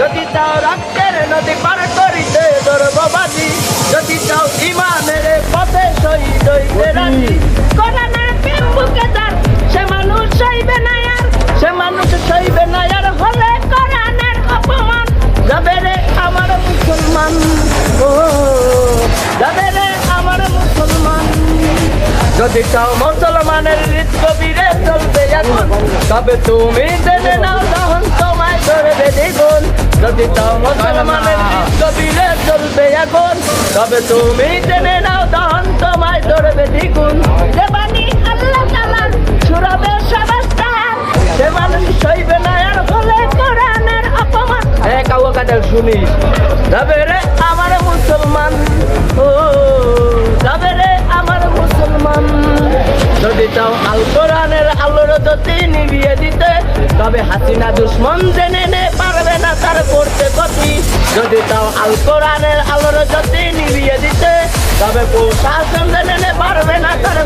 যদি চাও রক্তের নদী পার করিতে দর্ববাদী যদি চাও ইমানের পথে শহীদ হইতে রাজি। কোরআনের প্রেম বুকে যার সে মানুষ সইবে না আর। সে মানুষ সইবে না আর হলে কোরআনের অপমান। যাবে রে আমার মুসলমান ও যাবে রে আমার মুসলমান। যদি চাও মুসলমানের হৃদ কবিরে চলবে এখন তবে তুমি জেনে নাও তখন এখন তবে তুমি জেনে নাও তখন তোমায় ধরবে দ্বিগুণ সইবে না আর অপমান রে আমার মুসলমান ও রে আমার মুসলমান যদি আল নিভিয়ে দিতে, তবে হাসিনা দুশ্মন জেনে যদি তাও আল কোরআনের আলোর যদি নিবিয়ে দিতে, তবে প্রশাসন জেনে নে পারবে না তার